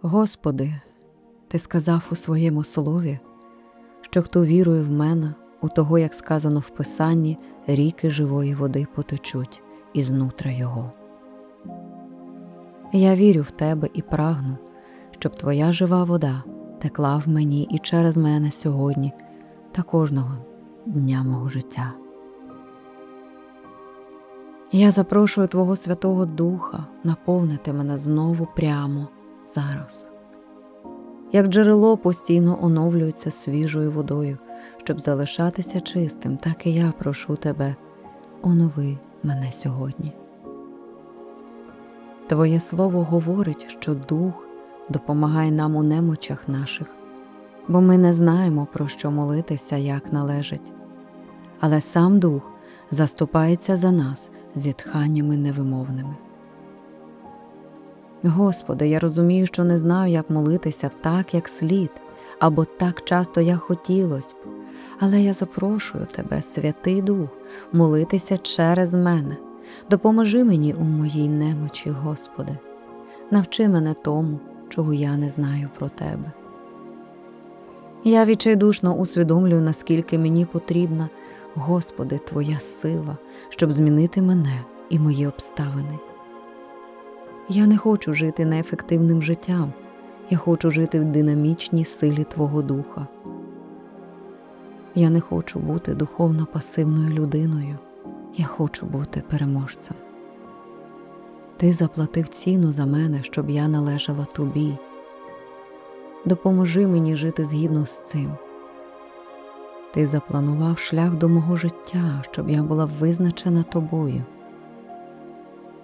Господи, Ти сказав у своєму слові, що хто вірує в мене, у того, як сказано в Писанні, ріки живої води потечуть із нутра Його. Я вірю в Тебе і прагну, щоб Твоя жива вода текла в мені і через мене сьогодні та кожного дня мого життя. Я запрошую Твого Святого Духа наповнити мене знову прямо зараз. Як джерело постійно оновлюється свіжою водою, щоб залишатися чистим, так і я прошу тебе, онови мене сьогодні. Твоє слово говорить, що Дух допомагає нам у немочах наших, бо ми не знаємо, про що молитися, як належить. Але сам Дух заступається за нас зітханнями невимовними. Господи, я розумію, що не знаю, як молитися так, як слід, або так часто як хотілося б, але я запрошую Тебе, Святий Дух, молитися через мене. Допоможи мені у моїй немочі, Господи, навчи мене тому, чого я не знаю про Тебе. Я відчайдушно усвідомлюю, наскільки мені потрібна, Господи, Твоя сила, щоб змінити мене і мої обставини. Я не хочу жити неефективним життям, я хочу жити в динамічній силі Твого Духа. Я не хочу бути духовно пасивною людиною, я хочу бути переможцем. Ти заплатив ціну за мене, щоб я належала тобі. Допоможи мені жити згідно з цим. Ти запланував шлях до мого життя, щоб я була визначена тобою.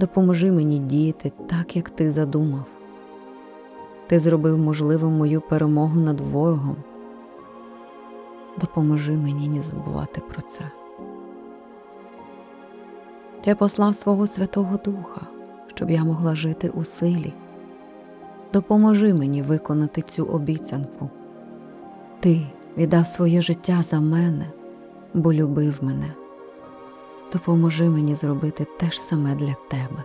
Допоможи мені діяти так, як ти задумав. Ти зробив можливим мою перемогу над ворогом. Допоможи мені не забувати про це. Ти послав свого Святого Духа, щоб я могла жити у силі. Допоможи мені виконати цю обіцянку. Ти віддав своє життя за мене, бо любив мене. Допоможи мені зробити те ж саме для тебе.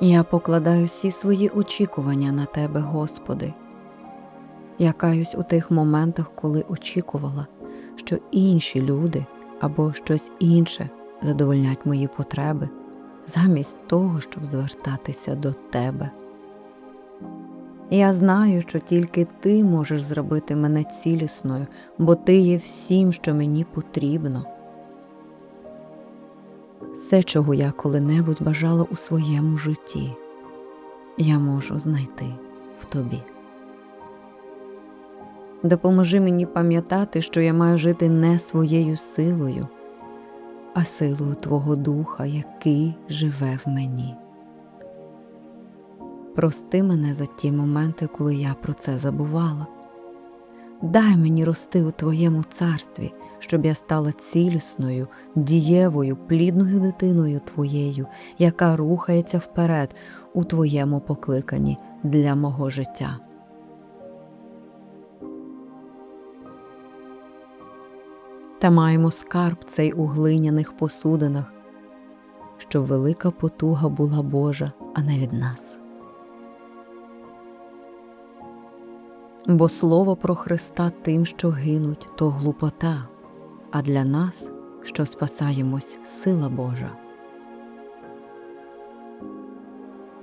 Я покладаю всі свої очікування на Тебе, Господи. Я каюсь у тих моментах, коли очікувала, що інші люди або щось інше задовольнять мої потреби, замість того, щоб звертатися до Тебе. Я знаю, що тільки ти можеш зробити мене цілісною, бо ти є всім, що мені потрібно. Все, чого я коли-небудь бажала у своєму житті, я можу знайти в тобі. Допоможи мені пам'ятати, що я маю жити не своєю силою, а силою Твого Духа, який живе в мені. Прости мене за ті моменти, коли я про це забувала. Дай мені рости у Твоєму царстві, щоб я стала цілісною, дієвою, плідною дитиною Твоєю, яка рухається вперед у Твоєму покликанні для мого життя. Та маємо скарб цей у глиняних посудинах, що велика потуга була Божа, а не від нас. Бо слово про Христа тим, що гинуть, то глупота, а для нас, що спасаємось, сила Божа.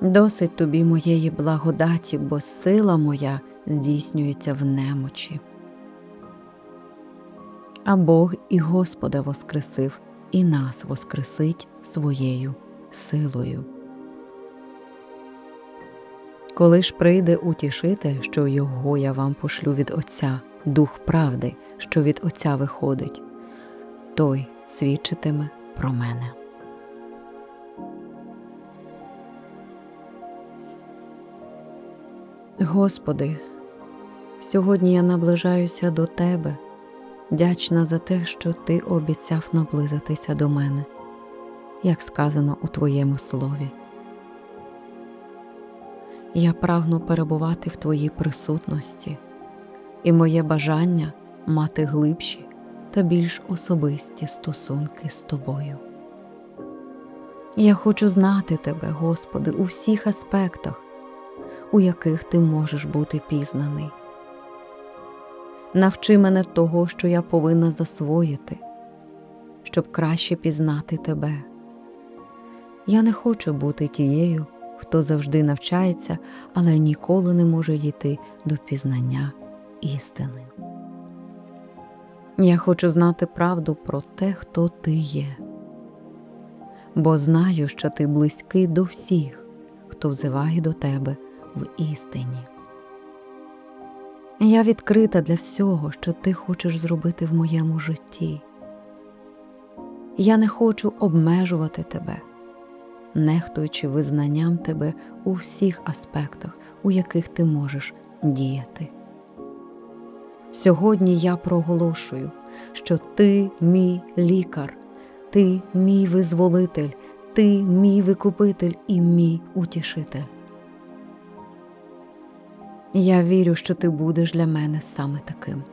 Досить тобі моєї благодаті, бо сила моя здійснюється в немочі. А Бог і Господа воскресив, і нас воскресить своєю силою. Коли ж прийде утішитель, що його я вам пошлю від Отця, Дух правди, що від Отця виходить, той свідчитиме про мене. Господи, сьогодні я наближаюся до Тебе, дячна за те, що Ти обіцяв наблизитися до мене, як сказано у Твоєму слові. Я прагну перебувати в Твоїй присутності, і моє бажання мати глибші та більш особисті стосунки з Тобою. Я хочу знати Тебе, Господи, у всіх аспектах, у яких ти можеш бути пізнаний. Навчи мене того, що я повинна засвоїти, щоб краще пізнати тебе. Я не хочу бути тією, хто завжди навчається, але ніколи не може дійти до пізнання істини. Я хочу знати правду про те, хто ти є, бо знаю, що ти близький до всіх, хто взиває до тебе в істині. Я відкрита для всього, що ти хочеш зробити в моєму житті. Я не хочу обмежувати тебе, нехтуючи визнанням тебе у всіх аспектах, у яких ти можеш діяти. Сьогодні я проголошую, що ти мій лікар, ти мій визволитель, ти мій викупитель і мій утішитель. Я вірю, що ти будеш для мене саме таким.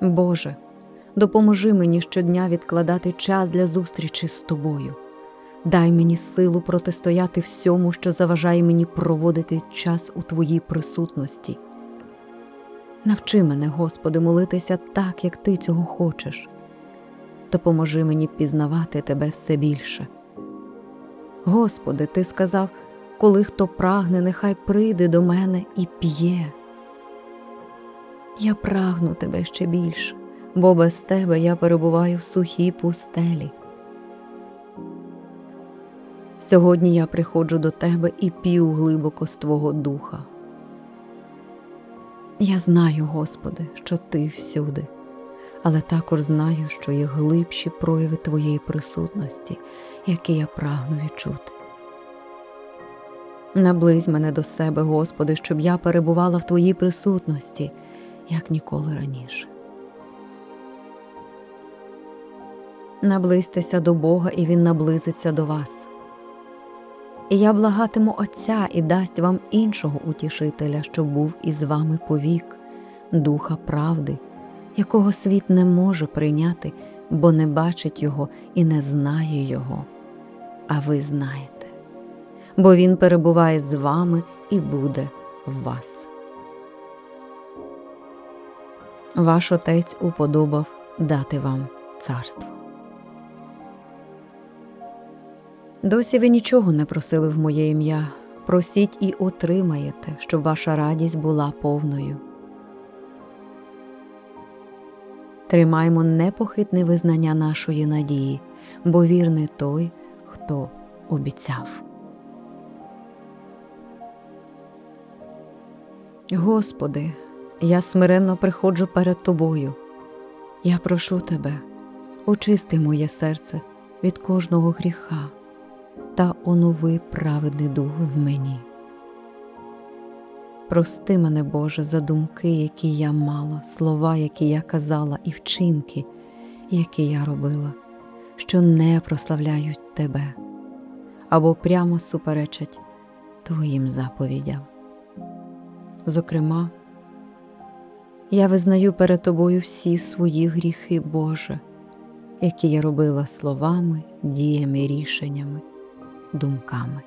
Боже, допоможи мені щодня відкладати час для зустрічі з тобою. Дай мені силу протистояти всьому, що заважає мені проводити час у Твоїй присутності. Навчи мене, Господи, молитися так, як Ти цього хочеш. Допоможи мені пізнавати Тебе все більше. Господи, Ти сказав, коли хто прагне, нехай прийде до мене і п'є. Я прагну тебе ще більше, бо без тебе я перебуваю в сухій пустелі. Сьогодні я приходжу до тебе і п'ю глибоко з Твого духа. Я знаю, Господи, що Ти всюди, але також знаю, що є глибші прояви Твоєї присутності, які я прагну відчути. Наблизь мене до себе, Господи, щоб я перебувала в Твоїй присутності, як ніколи раніше. Наблизьтеся до Бога, і Він наблизиться до вас. І я благатиму Отця і дасть вам іншого утішителя, що був із вами повік, духа правди, якого світ не може прийняти, бо не бачить його і не знає його. А ви знаєте, бо він перебуває з вами і буде в вас. Ваш отець уподобав дати вам царство. Досі ви нічого не просили в моє ім'я. Просіть і отримаєте, щоб ваша радість була повною. Тримаймо непохитне визнання нашої надії, бо вірний той, хто обіцяв. Господи, я смиренно приходжу перед Тобою. Я прошу Тебе, очисти моє серце від кожного гріха та онови праведний дух в мені. Прости мене, Боже, за думки, які я мала, слова, які я казала, і вчинки, які я робила, що не прославляють Тебе або прямо суперечать Твоїм заповідям. Зокрема, я визнаю перед Тобою всі свої гріхи, Боже, які я робила словами, діями, рішеннями думками.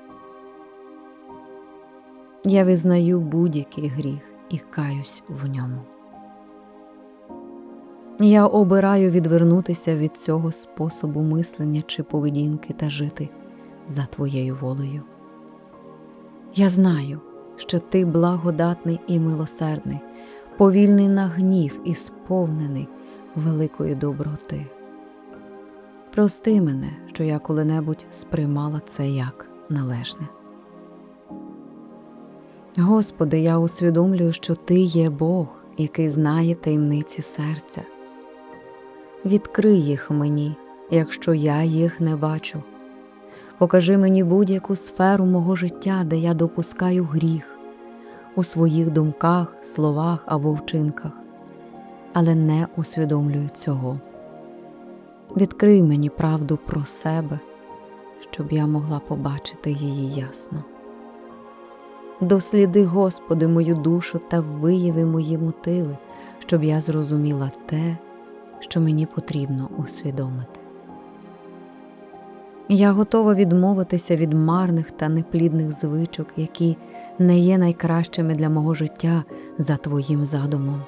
Я визнаю будь-який гріх і каюсь в ньому. Я обираю відвернутися від цього способу мислення чи поведінки та жити за Твоєю волею. Я знаю, що Ти благодатний і милосердний, повільний на гнів і сповнений великої доброти. Прости мене, що я коли-небудь сприймала це як належне. Господи, я усвідомлюю, що Ти є Бог, який знає таємниці серця. Відкрий їх мені, якщо я їх не бачу. Покажи мені будь-яку сферу мого життя, де я допускаю гріх у своїх думках, словах або вчинках, але не усвідомлюю цього. Відкрий мені правду про себе, щоб я могла побачити її ясно. Досліди, Господи, мою душу та вияви мої мотиви, щоб я зрозуміла те, що мені потрібно усвідомити. Я готова відмовитися від марних та неплідних звичок, які не є найкращими для мого життя за Твоїм задумом.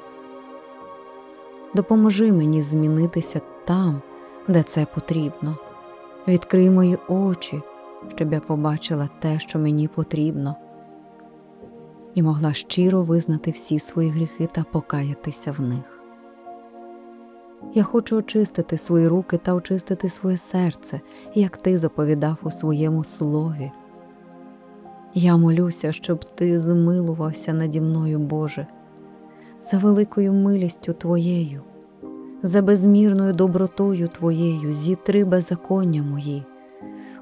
Допоможи мені змінитися там, де це потрібно. Відкрий мої очі, щоб я побачила те, що мені потрібно, і могла щиро визнати всі свої гріхи та покаятися в них. Я хочу очистити свої руки та очистити своє серце, як ти заповідав у своєму слові. Я молюся, щоб ти змилувався наді мною, Боже, за великою милістю Твоєю, за безмірною добротою Твоєю, зітри беззаконня мої.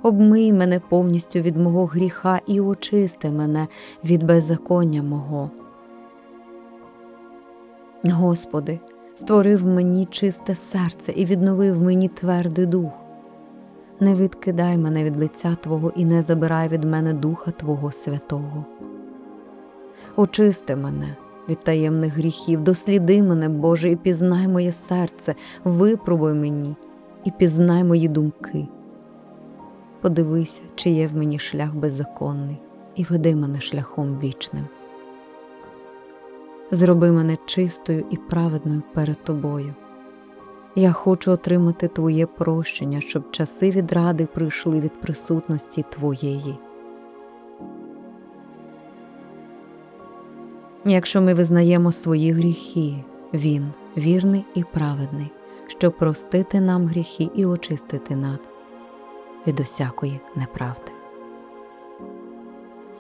Обмий мене повністю від мого гріха і очисти мене від беззаконня мого. Господи, створив мені чисте серце і відновив мені твердий дух. Не відкидай мене від лиця Твого і не забирай від мене Духа Твого Святого. Очисти мене від таємних гріхів, досліди мене, Боже, і пізнай моє серце, випробуй мені і пізнай мої думки. Подивися, чи є в мені шлях беззаконний, і веди мене шляхом вічним. Зроби мене чистою і праведною перед тобою. Я хочу отримати Твоє прощення, щоб часи відради прийшли від присутності Твоєї. Якщо ми визнаємо свої гріхи, Він вірний і праведний, щоб простити нам гріхи і очистити нас від усякої неправди.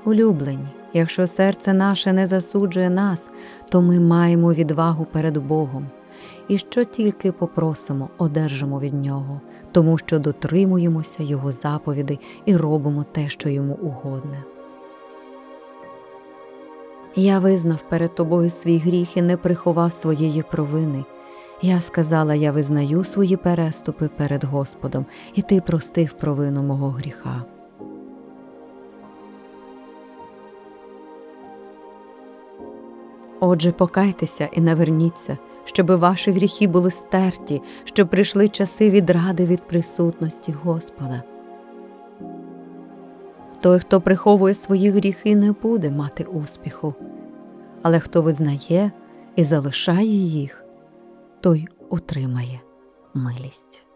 Улюблені, якщо серце наше не засуджує нас, то ми маємо відвагу перед Богом, і що тільки попросимо, одержимо від Нього, тому що дотримуємося Його заповідей і робимо те, що йому угодне. Я визнав перед тобою свій гріх і не приховав своєї провини. Я сказала, я визнаю свої переступи перед Господом, і ти простив провину мого гріха. Отже, покайтеся і наверніться, щоби ваші гріхи були стерті, щоб прийшли часи відради від присутності Господа. Той, хто приховує свої гріхи, не буде мати успіху, але хто визнає і залишає їх, той утримає милість.